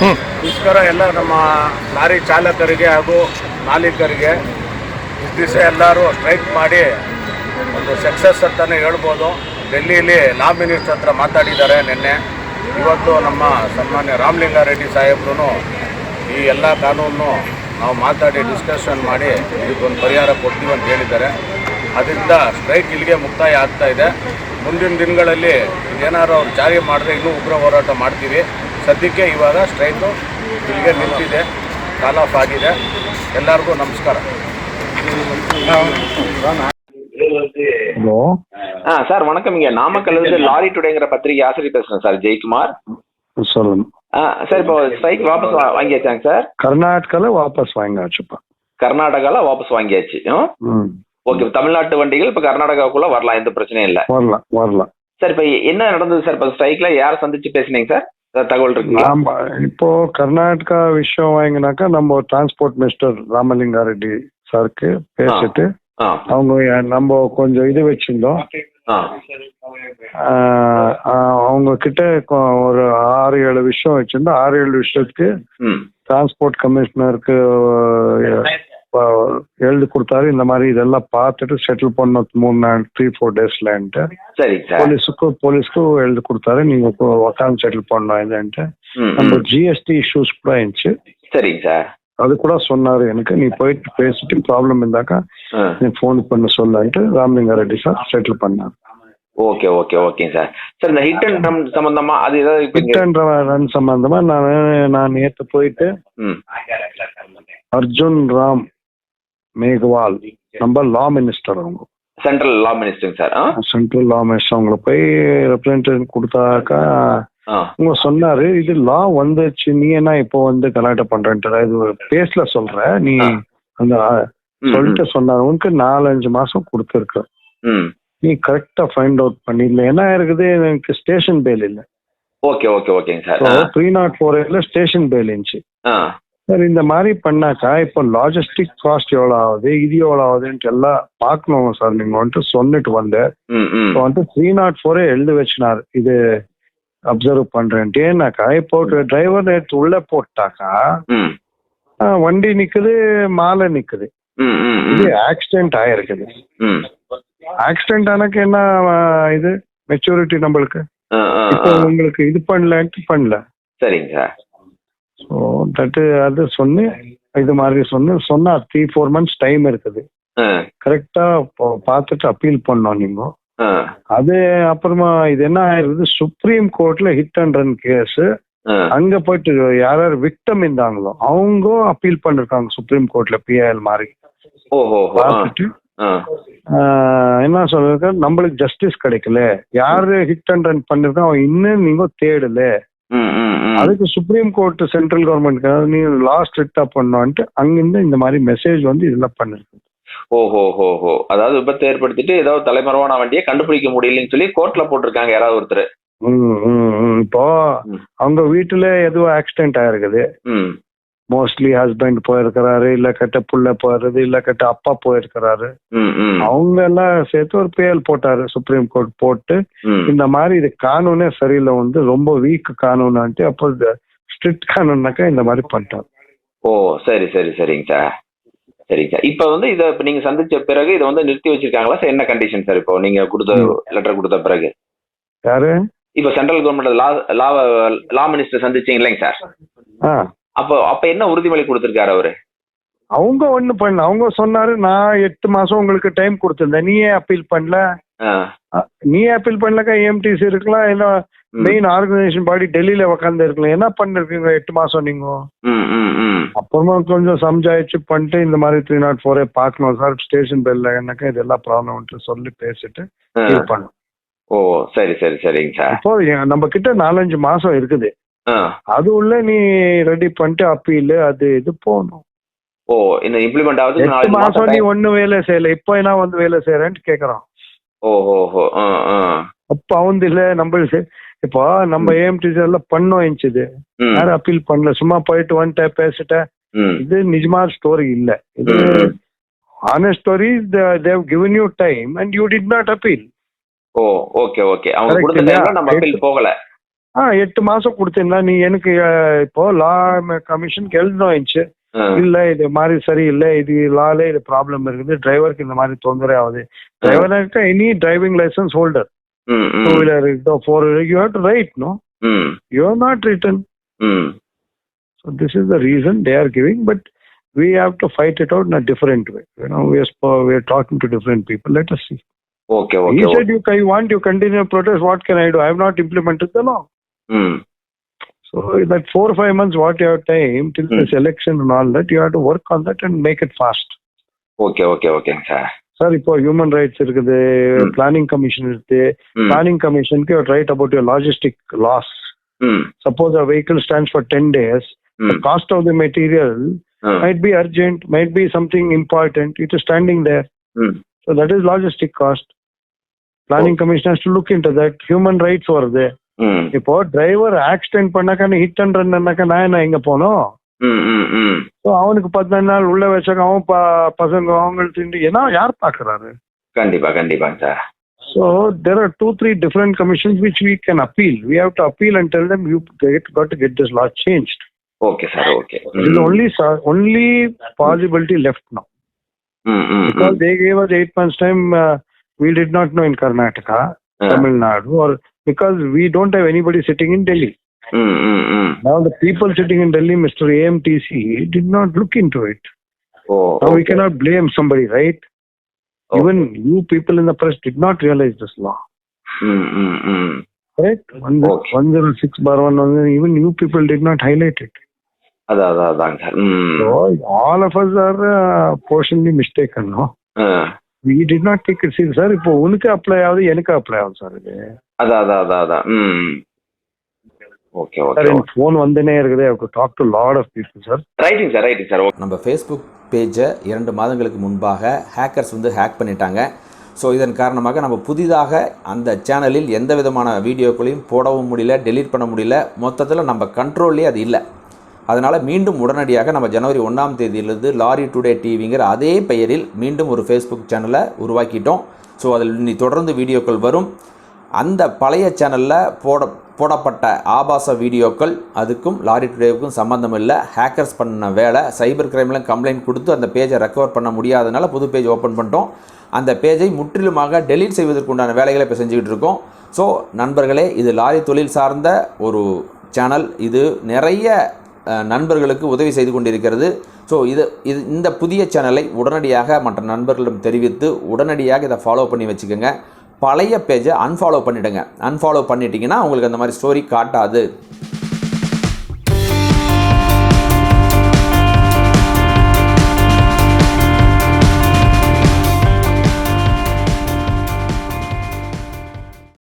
ನಮಸ್ಕಾರ ಎಲ್ಲ ನಮ್ಮ ಲಾರಿ ಚಾಲಕರಿಗೆ ಹಾಗೂ ಮಾಲೀಕರಿಗೆ ದಿವಸ ಎಲ್ಲರೂ ಸ್ಟ್ರೈಕ್ ಮಾಡಿ ಒಂದು ಸಕ್ಸಸ್ ಅಂತಲೇ ಹೇಳ್ಬೋದು. ಡೆಲ್ಲಿಲಿ ಲಾ ಮಿನಿಸ್ಟರ್ ಹತ್ರ ಮಾತಾಡಿದ್ದಾರೆ ನಿನ್ನೆ. ಇವತ್ತು ನಮ್ಮ ಸನ್ಮಾನ್ಯ ರಾಮಲಿಂಗಾರೆಡ್ಡಿ ಸಾಹೇಬ್ರು ಈ ಎಲ್ಲ ಕಾನೂನು ನಾವು ಮಾತಾಡಿ ಡಿಸ್ಕಷನ್ ಮಾಡಿ ಇದಕ್ಕೊಂದು ಪರಿಹಾರ ಕೊಡ್ತೀವಿ ಅಂತ ಹೇಳಿದ್ದಾರೆ. ಅದರಿಂದ ಸ್ಟ್ರೈಕ್ ಇಲ್ಲಿಗೆ ಮುಕ್ತಾಯ ಆಗ್ತಾ ಇದೆ. ಮುಂದಿನ ದಿನಗಳಲ್ಲಿ ಏನಾದ್ರು ಅವ್ರು ಜಾರಿ ಮಾಡಿದ್ರೆ ಇನ್ನೂ ಉಗ್ರ ಹೋರಾಟ ಮಾಡ್ತೀವಿ. ಸದ್ಯಕ್ಕೆ ಇವಾಗ ಸ್ಟ್ರೈಕು ಇಲ್ಲಿಗೆ ನಿಂತಿದೆ ಕಾಲ್ ಆಫ್ ಆಗಿದೆ ಎಲ್ಲರಿಗೂ ನಮಸ್ಕಾರ ஹலோ ஆ சார் வணக்கம் இங்க நாமக்கல்ல இருந்து லாரி டுடேங்கிற பத்திரிகை ஆசிரியர் பேசுறேன் சார் ஜெயக்குமார் சொல்லுங்க ஆ சார் இப்போ ஸ்ட்ரைக் வாபஸ் வா- வாங்கியாச்சாங்க சார் கர்நாடகால வாபஸ் வாங்கியாச்சுப்பா கர்நாடகால வாபஸ் வாங்கியாச்சு ம் ஓகே தமிழ்நாட்டு வண்டிகள் இப்போ கர்நாடகாவுக்குள்ள வரலாம் எந்த பிரச்சனையும் இல்லை வரலாம் வரலாம் சார் இப்போ என்ன நடந்தது சார் இப்போ ஸ்ட்ரைக்ல யாரை சந்திச்சு பேசுனீங்க சார் ஏதாவது தகவல் இருக்குங்களா? நாம இப்போ கர்நாடகா விஷயம் வாங்கினாக்கா நம்ம டிரான்ஸ்போர்ட் மினிஸ்டர் ராமலிங்காரெட்டி சாருக்கு பேசிட்டு அவங்க நம்ம கொஞ்சம் இது வச்சிருந்தோம். அவங்க கிட்ட ஒரு ஆறு ஏழு விஷயம் வச்சிருந்தோம். ஆறு ஏழு விஷயத்துக்கு டிரான்ஸ்போர்ட் கமிஷனருக்கு எழுதி கொடுத்தாரு இந்த மாதிரி இதெல்லாம் பார்த்துட்டு செட்டில் பண்ண மூணு நாள் த்ரீ ஃபோர் டேஸ்லன்ட்டு போலீஸுக்கும் போலீஸ்க்கும் எழுதி கொடுத்தாரு நீங்க உக்காந்து செட்டில் பண்ணோம் இதுன்ட்டு. நம்ம. ஜிஎஸ்டி இஷ்யூஸ் கூட இருந்துச்சு சரிங்க சார். அது கூட சொன்னாரு எனக்கு நீ போயிட்டு பேசிட்டு ப்ராப்ளம் இருந்தாக்கா நீ ஃபோன் பண்ண சொல்லன்ட்டு ராமலிங்கா ரெட்டி சார் செட்டில் பண்ணார். ஓகே ஓகே ஓகேங்க சார். சார் இந்த ஹிட் அண்ட் ரம் சம்பந்தமா அது ஏதாவது ஹிட் அண்ட் ரன் சம்பந்தமா நான் நான் நேத்து போயிட்டு அர்ஜுன் ராம் மேக்வால் நம்ம லா மினிஸ்டர் அவங்க. சென்ட்ரல் லா மினிஸ்டருங்க சார் சென்ட்ரல் லா மினிஸ்டர் அவங்கள போய் ரெப்ரஸன்டேட்டிவ் கொடுத்தாக்கா அவங்க சொன்னாரு இது லா வந்துச்சு நீ என்ன இப்போ வந்து கலாட்டா பண்றேன்ட்டு. இது பேஸ்ல சொல்ற நீ. அந்த சொல்லிட்டு சொன்னாரு உனக்கு நாலஞ்சு மாசம் கொடுத்துருக்கு. நீ கரெக்டா ஃபைண்ட் அவுட் பண்ணிடல என்ன இருக்குது எனக்கு ஸ்டேஷன் பேல் இல்ல. ஓகே ஓகே ஓகேங்க sir three not four station bail இருந்துச்சு. சார் இந்த மாதிரி பண்ணாக்கா இப்போ லாஜிஸ்டிக் காஸ்ட் எவ்வளோ ஆகுது இது எவ்வளோ ஆகுதுன்ட்டு எல்லாம் பார்க்கணும் சார். நீங்க வந்துட்டு சொன்னிட்டு ம் இப்போ வந்து த்ரீ நாட் ஃபோரே எழுதி வச்சினார். இது அப்சர்வ் பண்றேன்ட்டு. ஏன்னாக்கா இப்போ டிரைவர் நேற்று உள்ள போட்டாக்கா வண்டி நிக்குது மாலை நிக்குது. இது ஆக்சிடென்ட் ஆயிருக்குது. ஆக்சிடென்ட் ஆனாக்க என்ன இது? மெச்சூரிட்டி நம்மளுக்கு? இப்போ. உங்களுக்கு இது பண்ணலன்ட்டு பண்ணல. சரிங்க ஸோ தட்டு அது சொன்னு இது மாதிரி சொன்னு சொன்னா த்ரீ ஃபோர் மந்த்ஸ் டைம் இருக்குது. கரெக்டா பார்த்துட்டு அப்பீல் பண்ணோம் நீங்க. அது அப்புறமா இது என்ன ஆயிருக்குது சுப்ரீம் கோர்ட்ல ஹிட் அண்ட் ரன் கேஸ். அங்க போயிட்டு யார் யார் விக்டம் இருந்தாங்களோ அவங்க அப்பீல் பண்ணிருக்காங்க சுப்ரீம் கோர்ட்ல பிஐஎல் மாதிரி. பார்த்துட்டு என்ன சொல்றது நம்மளுக்கு ஜஸ்டிஸ் கிடைக்கல. யாரு ஹிட் அண்ட் ரன் பண்ணிருக்கோம் அவன் இன்னும் நீங்க தேடல. அதுக்கு சுப்ரீம் கோர்ட் சென்ட்ரல் கவர்மெண்ட் நீ லாஸ்ட் ரிட்டா பண்ணோன்ட்டு அங்கிருந்து இந்த மாதிரி மெசேஜ் வந்து இதெல்லாம் பண்ணிருக்கு. ஓஹோ ஹோ ஹோ அதாவது விபத்து ஏற்படுத்திட்டு ஏதாவது தலைமறைவான வண்டியை கண்டுபிடிக்க முடியலன்னு சொல்லி கோர்ட்ல போட்டிருக்காங்க யாராவது ஒருத்தர். இப்போ. அவங்க வீட்டுல எதுவும் ஆக்சிடென்ட் ஆயிருக்குது. மோஸ்ட்லி ஹஸ்பண்ட் போயிருக்கிறாரு இல்ல கட்ட புள்ள போயிருது இல்ல கட்ட அப்பா போயிருக்கிறாரு. அவங்க எல்லாம் சேர்த்து ஒரு பேல் போட்டாரு சுப்ரீம் கோர்ட் போட்டு. இந்த மாதிரி இது கானூனே சரியில்லை வந்து ரொம்ப வீக் கானூனான்ட்டு அப்போ ஸ்ட்ரிக்ட் கானூன்னாக்கா இந்த மாதிரி பண்ணிட்டாரு ஓ சரி சரி சரிங்க சார் சரிங்க சார் இப்போ வந்து இதை இப்போ நீங்க சந்திச்ச பிறகு இதை வந்து நிறுத்தி வச்சிருக்காங்களா? சார் என்ன கண்டிஷன் சார் இப்போ? நீங்க கொடுத்த லெட்டர் கொடுத்த பிறகு. யாரு? இப்போ central government law law law minister சந்திச்சீங்க இல்லைங்க சார் அப்போ அப்போ என்ன உறுதிமொழி கொடுத்துருக்காரு அவரு? அவங்க ஒண்ணு பண்ணல. அவங்க சொன்னாரு நான் எட்டு மாசம் உங்களுக்கு டைம் கொடுத்திருந்தேன். நீயே அப்பீல் பண்ணல? ஆ. அ, நீ அப்பீல் பண்ணலக்கா? ஏஎம்டிசி இருக்கலாம் இல்ல. மெயின் ஆர்கனைசேஷன் பாடி டெல்லியில உக்காந்து இருக்கலாம். என்ன பண்ணிருக்கீங்க எட்டு மாசம் நீங்க? அப்புறமா கொஞ்சம் சம்ஜாயிச்சு பண்ணிட்டு இந்த மாதிரி த்ரீ நாட் ஃபோரே பார்க்கணும். சார் ஸ்டேஷன் பெல்ல என்னக்கா இதெல்லாம் ப்ராப்ளம் சொல்லி பேசிட்டு. இது பண்ணும். ஓ சரி சரி சரிங்க சார். இப்போ நம்ம கிட்ட நாலஞ்சு மாசம் இருக்குது. அது உள்ள நீ ரெடி பண்ணிட்டு அப்பீல் அது இது போகணும் ஓ இந்த இம்ப்ளிமெண்ட் ஆகுது நாலு மாசம் நீ ஒண்ணு வேலை செய்யல. இப்போ என்ன வந்து வேலை செய்யறேன்னு கேக்குறான். ஓ ஓ ஓ ஆ ஆ. அப்ப அவன் இல்ல நம்ம இப்போ நம்ம ஏஎம்டிசில பண்ணோம் இருந்துச்சு யாரும் அப்பீல் பண்ணல. சும்மா போயிட்டு வந்துட்டேன் பேசிட்டேன். இது நிஜமா ஸ்டோரி இல்ல. இது. Honest story they given you time and you did not appeal oh okay okay. அவங்க கொடுத்த? டைம்ல நம்ம அப்பீல் போகல. ஆ எட்டு மாசம் கொடுத்தீங்கன்னா நீ எனக்கு அஹ், இப்போ லா கமிஷனுக்கு எழுதணும் இருந்துச்சு ஆ, இல்ல இது மாதிரி சரியில்லை இது லால இது ப்ராப்ளம் இருக்குது டிரைவருக்கு இந்த மாதிரி தொந்தரவு ஆகுது டிரைவருக்கு any driving licence holder hmm two hmm wheeler four wheeler you have to write no hmm you are not written hmm So this is the reason they are giving, but we have to fight it out in a different way. You know, we are sp- we are talking to different people. Let us see. Okay he okay said, "You can, you want you continue to protest. What can I do? I have not implemented the law." ம் So that four or five months, what you have time till this election and all that, you have to work on that and make it fast. Okay okay ஓகேங்க sir sir இப்போ human rights இருக்குது ம். Planning commission இருக்கு ம் planning கமிஷனுக்கு right about your logistic loss hmm suppose a vehicle stands for ten days hmm cost of the material ah, might be urgent, might be something important. It is standing there. ம் So that is logistic cost. Planning commission has to look into that. Human rights were there. ம் இப்போ driver accident பண்ணாக்க hit and ரன்னாக்கா நான் என்ன இங்க போனோம்? So அவனுக்கு பதினாலு நாள் உள்ள வச்சாக்க அவன் பசங்க அவங்களுக்கு ஏன்னா யார் பாக்குறாரு? கண்டிப்பா கண்டிப்பாங்க sir so there are two three different commissions which we can appeal we have to appeal and tell them you get got to get this law change okay sir okay is only only possibility left now. ம் ம் because ம் they gave us eight months time uh, we did yeah. Tamil Nadu, or because we don't have anybody sitting in Delhi. Mm-hmm. Now the people sitting in Delhi, Mr. AMTC, did not look into it. Oh, okay. now we cannot blame somebody, right? Okay. Even you people in the press did not realize this law. Mm, Right? One, okay. 106 bar 1, even you people did not highlight it. So all of us are uh, mistaken, no? Uh. We did not take it serious sir இப்போ உனக்கு apply ஆகுது எனக்கு apply ஆகுது sir இது அதான் அதான் அதான் அதான் ம். ஓகே ஓகே ஃபோன் வந்துனே இருக்குது. I talk to lot of people sir writing sir writing sir நம்ம ஃபேஸ்புக் பேஜை இரண்டு மாதங்களுக்கு முன்பாக ஹேக்கர்ஸ் வந்து ஹேக் பண்ணிட்டாங்க. ஸோ இதன் காரணமாக நம்ம புதிதாக அந்த சேனலில் எந்த விதமான வீடியோக்களையும் போடவும் முடியல டெலீட் பண்ண முடியல. மொத்தத்தில் நம்ம கண்ட்ரோல்லே அது இல்லை. அதனால் மீண்டும் உடனடியாக நம்ம ஜனவரி ஒன்றாம் தேதியிலிருந்து லாரி டுடே டிவிங்கிற அதே பெயரில் மீண்டும் ஒரு ஃபேஸ்புக் சேனலை உருவாக்கிட்டோம். ஸோ அதில் இனி தொடர்ந்து வீடியோக்கள் வரும். அந்த பழைய சேனலில் போட போடப்பட்ட ஆபாச வீடியோக்கள் அதுக்கும் லாரி டுடேவுக்கும் சம்மந்தம் இல்லை. ஹேக்கர்ஸ் பண்ண வேலை சைபர் கிரைம்லாம் கம்ப்ளைண்ட் கொடுத்து அந்த பேஜை ரெக்கவர் பண்ண முடியாதனால புது பேஜ் ஓப்பன் பண்ணிட்டோம். அந்த பேஜை முற்றிலுமாக டெலீட் செய்வதற்குண்டான வேலைகளை இப்போ செஞ்சுக்கிட்டு இருக்கோம். ஸோ நண்பர்களே இது லாரி தொழில் சார்ந்த ஒரு சேனல் இது நிறைய நண்பர்களுக்கு உதவி செய்து கொண்டிருக்கிறது. ஸோ இது இது இந்த புதிய சேனலை உடனடியாக மற்ற நண்பர்களிடம் தெரிவித்து உடனடியாக இதை ஃபாலோ பண்ணி வச்சுக்கோங்க. பழைய பேஜை அன்ஃபாலோ பண்ணிவிடுங்க அன்ஃபாலோ பண்ணிட்டீங்கன்னா உங்களுக்கு அந்த மாதிரி ஸ்டோரி காட்டாது.